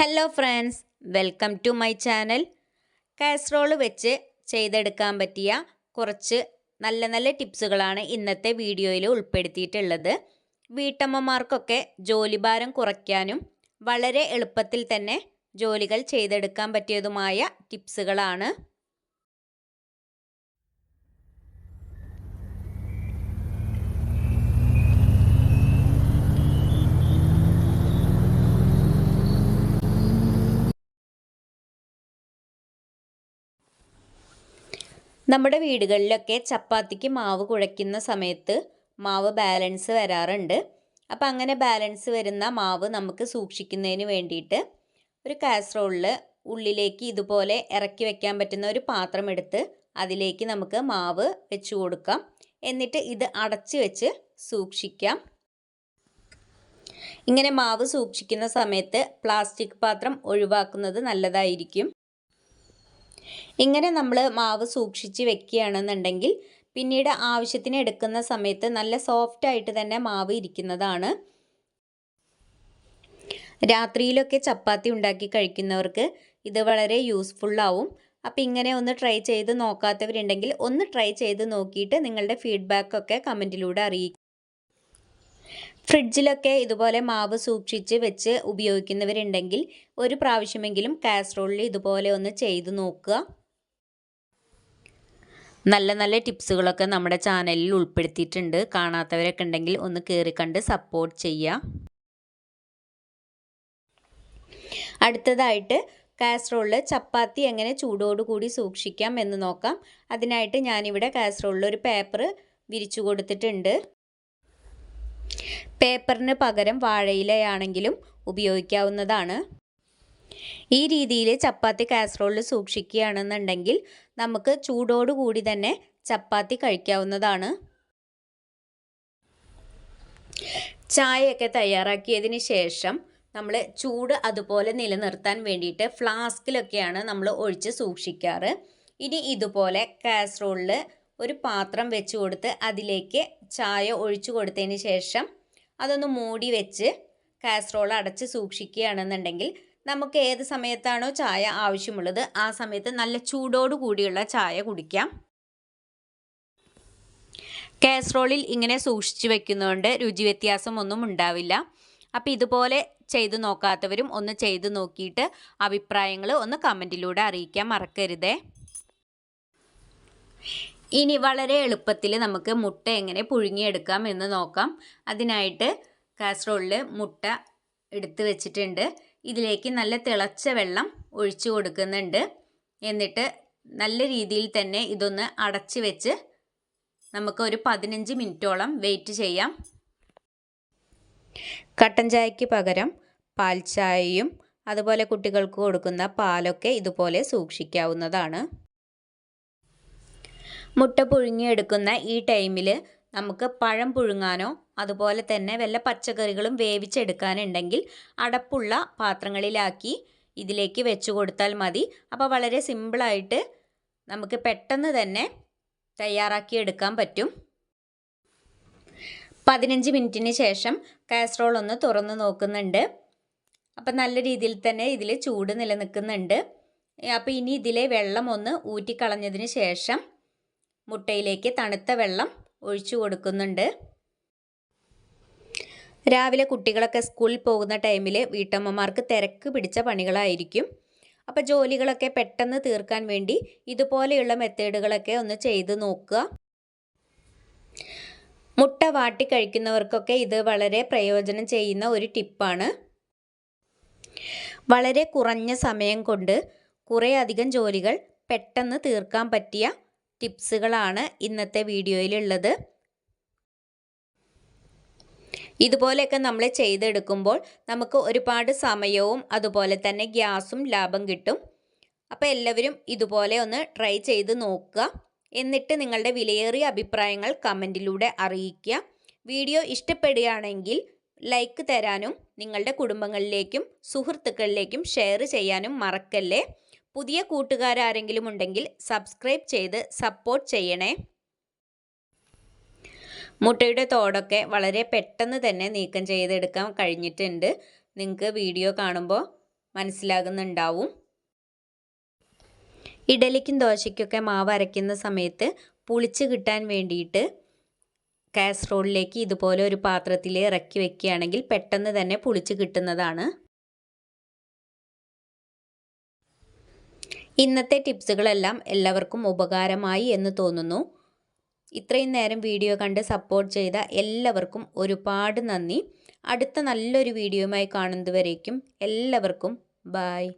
Hello friends welcome to my channel casserole വെച്ച് ചെയ്തെടുക്കാൻ പറ്റിയ കുറച്ച് നല്ല നല്ല ടിപ്സുകളാണ് ഇന്നത്തെ വീഡിയോയിൽ ഉൾപ്പെടുത്തിയിട്ടുള്ളത്. വീട്ടമ്മമാർക്കൊക്കെ ജോലിഭാരം കുറയ്ക്കാനും വളരെ എളുപ്പത്തിൽ തന്നെ ജോലികൾ ചെയ്തെടുക്കാൻ പറ്റിയതുമായ ടിപ്സുകളാണ് നമ്മുടെ വീടുകളിലൊക്കെ ചപ്പാത്തിക്ക് മാവ് കുഴയ്ക്കുന്ന സമയത്ത് മാവ് ബാലൻസ് വരാറുണ്ട്. അപ്പം അങ്ങനെ ബാലൻസ് വരുന്ന മാവ് നമുക്ക് സൂക്ഷിക്കുന്നതിന് വേണ്ടിയിട്ട് ഒരു കാസറോളിൽ ഉള്ളിലേക്ക് ഇതുപോലെ ഇറക്കി വെക്കാൻ പറ്റുന്ന ഒരു പാത്രം എടുത്ത് അതിലേക്ക് നമുക്ക് മാവ് വെച്ച് കൊടുക്കാം. എന്നിട്ട് ഇത് അടച്ചു വെച്ച് സൂക്ഷിക്കാം. ഇങ്ങനെ മാവ് സൂക്ഷിക്കുന്ന സമയത്ത് പ്ലാസ്റ്റിക് പാത്രം ഒഴിവാക്കുന്നത് നല്ലതായിരിക്കും. ഇങ്ങനെ നമ്മൾ മാവ് സൂക്ഷിച്ച് വെക്കുകയാണെന്നുണ്ടെങ്കിൽ പിന്നീട് ആവശ്യത്തിന് എടുക്കുന്ന സമയത്ത് നല്ല സോഫ്റ്റ് ആയിട്ട് തന്നെ മാവ് ഇരിക്കുന്നതാണ്. രാത്രിയിലൊക്കെ ചപ്പാത്തി ഉണ്ടാക്കി കഴിക്കുന്നവർക്ക് ഇത് വളരെ യൂസ്ഫുള്ളാവും അപ്പോൾ ഇങ്ങനെ ഒന്ന് ട്രൈ ചെയ്ത് നോക്കാത്തവരുണ്ടെങ്കിൽ ഒന്ന് ട്രൈ ചെയ്ത് നോക്കിയിട്ട് നിങ്ങളുടെ ഫീഡ്ബാക്കൊക്കെ കമന്റിലൂടെ അറിയിക്കും. ഫ്രിഡ്ജിലൊക്കെ ഇതുപോലെ മാവ് സൂക്ഷിച്ച് വെച്ച് ഉപയോഗിക്കുന്നവരുണ്ടെങ്കിൽ ഒരു പ്രാവശ്യമെങ്കിലും കാസറോളിൽ ഇതുപോലെ ഒന്ന് ചെയ്ത് നോക്കുക. നല്ല നല്ല ടിപ്സുകളൊക്കെ നമ്മുടെ ചാനലിൽ ഉൾപ്പെടുത്തിയിട്ടുണ്ട്. കാണാത്തവരൊക്കെ ഉണ്ടെങ്കിൽ ഒന്ന് കയറി കണ്ട് സപ്പോർട്ട് ചെയ്യുക. അടുത്തതായിട്ട് കാസറോളിൽ ചപ്പാത്തി എങ്ങനെ ചൂടോടുകൂടി സൂക്ഷിക്കാം എന്ന് നോക്കാം. അതിനായിട്ട് ഞാനിവിടെ കാസറോളിൽ ഒരു പേപ്പർ വിരിച്ചു കൊടുത്തിട്ടുണ്ട്. പേപ്പറിന് പകരം വാഴയിലയാണെങ്കിലും ഉപയോഗിക്കാവുന്നതാണ്. ഈ രീതിയിൽ ചപ്പാത്തി കാസറോളിൽ സൂക്ഷിക്കുകയാണെന്നുണ്ടെങ്കിൽ നമുക്ക് ചൂടോടുകൂടി തന്നെ ചപ്പാത്തി കഴിക്കാവുന്നതാണ്. ചായയൊക്കെ തയ്യാറാക്കിയതിന് ശേഷം നമ്മൾ ചൂട് അതുപോലെ നിലനിർത്താൻ വേണ്ടിയിട്ട് ഫ്ലാസ്കിലൊക്കെയാണ് നമ്മൾ ഒഴിച്ച് സൂക്ഷിക്കാറ്. ഇനി ഇതുപോലെ കാസറോളിൽ ഒരു പാത്രം വെച്ച് കൊടുത്ത് അതിലേക്ക് ചായ ഒഴിച്ചു കൊടുത്തതിന് ശേഷം അതൊന്ന് മൂടി വെച്ച് കാസറോൾ അടച്ച് സൂക്ഷിക്കുകയാണെന്നുണ്ടെങ്കിൽ നമുക്ക് ഏത് സമയത്താണോ ചായ ആവശ്യമുള്ളത് ആ സമയത്ത് നല്ല ചൂടോടു കൂടിയുള്ള ചായ കുടിക്കാം. കാസറോളിൽ ഇങ്ങനെ സൂക്ഷിച്ചു വെക്കുന്നതുകൊണ്ട് രുചി വ്യത്യാസം ഒന്നും ഉണ്ടാവില്ല. അപ്പോൾ ഇതുപോലെ ചെയ്തു നോക്കാത്തവരും ഒന്ന് ചെയ്തു നോക്കിയിട്ട് അഭിപ്രായങ്ങൾ ഒന്ന് കമന്റിലൂടെ അറിയിക്കാൻ മറക്കരുതേ. ഇനി വളരെ എളുപ്പത്തിൽ നമുക്ക് മുട്ട എങ്ങനെ പുഴുങ്ങിയെടുക്കാം എന്ന് നോക്കാം. അതിനായിട്ട് കാസറോളിൽ മുട്ട എടുത്ത് വെച്ചിട്ടുണ്ട്. ഇതിലേക്ക് നല്ല തിളച്ച വെള്ളം ഒഴിച്ചു കൊടുക്കുന്നുണ്ട്. എന്നിട്ട് നല്ല രീതിയിൽ തന്നെ ഇതൊന്ന് അടച്ച് വെച്ച് നമുക്ക് ഒരു പതിനഞ്ച് മിനിറ്റോളം വെയിറ്റ് ചെയ്യാം. കട്ടൻ ചായക്ക് പകരം പാൽ ചായയും അതുപോലെ കുട്ടികൾക്ക് കൊടുക്കുന്ന പാലൊക്കെ ഇതുപോലെ സൂക്ഷിക്കാവുന്നതാണ്. മുട്ട പുഴുങ്ങിയെടുക്കുന്ന ഈ ടൈമിൽ നമുക്ക് പഴം പുഴുങ്ങാനോ അതുപോലെ തന്നെ വല്ല പച്ചക്കറികളും വേവിച്ചെടുക്കാനുണ്ടെങ്കിൽ അടപ്പുള്ള പാത്രങ്ങളിലാക്കി ഇതിലേക്ക് വെച്ച് കൊടുത്താൽ മതി. അപ്പോൾ വളരെ സിമ്പിളായിട്ട് നമുക്ക് പെട്ടെന്ന് തന്നെ തയ്യാറാക്കി എടുക്കാൻ പറ്റും. പതിനഞ്ച് മിനിറ്റിന് ശേഷം കാസറോൾ ഒന്ന് തുറന്ന് നോക്കുന്നുണ്ട്. അപ്പം നല്ല രീതിയിൽ തന്നെ ഇതിൽ ചൂട് നിലനിൽക്കുന്നുണ്ട്. അപ്പോൾ ഇനി ഇതിലെ വെള്ളം ഒന്ന് ഊറ്റിക്കളഞ്ഞതിന് ശേഷം മുട്ടയിലേക്ക് തണുത്ത വെള്ളം ഒഴിച്ചു കൊടുക്കുന്നുണ്ട്. രാവിലെ കുട്ടികളൊക്കെ സ്കൂളിൽ പോകുന്ന ടൈമിൽ വീട്ടമ്മമാർക്ക് തിരക്ക് പിടിച്ച പണികളായിരിക്കും. അപ്പോൾ ജോലികളൊക്കെ പെട്ടെന്ന് തീർക്കാൻ വേണ്ടി ഇതുപോലെയുള്ള മെത്തേഡുകളൊക്കെ ഒന്ന് ചെയ്ത് നോക്കുക. മുട്ട വാട്ടി കഴിക്കുന്നവർക്കൊക്കെ ഇത് വളരെ പ്രയോജനം ചെയ്യുന്ന ഒരു ടിപ്പാണ്. വളരെ കുറഞ്ഞ സമയം കൊണ്ട് കുറേ അധികം ജോലികൾ പെട്ടെന്ന് തീർക്കാൻ പറ്റിയ ടിപ്സുകളാണ് ഇന്നത്തെ വീഡിയോയിലുള്ളത്. ഇതുപോലെയൊക്കെ നമ്മൾ ചെയ്തെടുക്കുമ്പോൾ നമുക്ക് ഒരുപാട് സമയവും അതുപോലെ തന്നെ ഗ്യാസും ലാഭം കിട്ടും. അപ്പോൾ എല്ലാവരും ഇതുപോലെ ഒന്ന് ട്രൈ ചെയ്ത് നോക്കുക. എന്നിട്ട് നിങ്ങളുടെ വിലയേറിയ അഭിപ്രായങ്ങൾ കമന്റിലൂടെ അറിയിക്കുക. വീഡിയോ ഇഷ്ടപ്പെടുകയാണെങ്കിൽ ലൈക്ക് തരാനും നിങ്ങളുടെ കുടുംബങ്ങളിലേക്കും സുഹൃത്തുക്കളിലേക്കും ഷെയർ ചെയ്യാനും മറക്കല്ലേ? പുതിയ കൂട്ടുകാരാരെങ്കിലും ഉണ്ടെങ്കിൽ സബ്സ്ക്രൈബ് ചെയ്ത് സപ്പോർട്ട് ചെയ്യണേ. മുട്ടയുടെ തോടൊക്കെ വളരെ പെട്ടെന്ന് തന്നെ നീക്കം ചെയ്തെടുക്കാൻ കഴിഞ്ഞിട്ടുണ്ട്. നിങ്ങൾക്ക് വീഡിയോ കാണുമ്പോൾ മനസ്സിലാകുന്നുണ്ടാവും. ഇഡലിക്കും ദോശയ്ക്കൊക്കെ മാവ് അരയ്ക്കുന്ന സമയത്ത് പുളിച്ച് കിട്ടാൻ വേണ്ടിയിട്ട് കാസറോളിലേക്ക് ഇതുപോലെ ഒരു പാത്രത്തിൽ ഇറക്കി വെക്കുകയാണെങ്കിൽ പെട്ടെന്ന് തന്നെ പുളിച്ച് കിട്ടുന്നതാണ്. ഇന്നത്തെ ടിപ്സുകളെല്ലാം എല്ലാവർക്കും ഉപകാരമായി എന്ന് തോന്നുന്നു. ഇത്രയും നേരം വീഡിയോ കണ്ട് സപ്പോർട്ട് ചെയ്ത എല്ലാവർക്കും ഒരുപാട് നന്ദി. അടുത്ത നല്ലൊരു വീഡിയോയുമായി കാണുന്നതുവരേക്കും എല്ലാവർക്കും ബായ്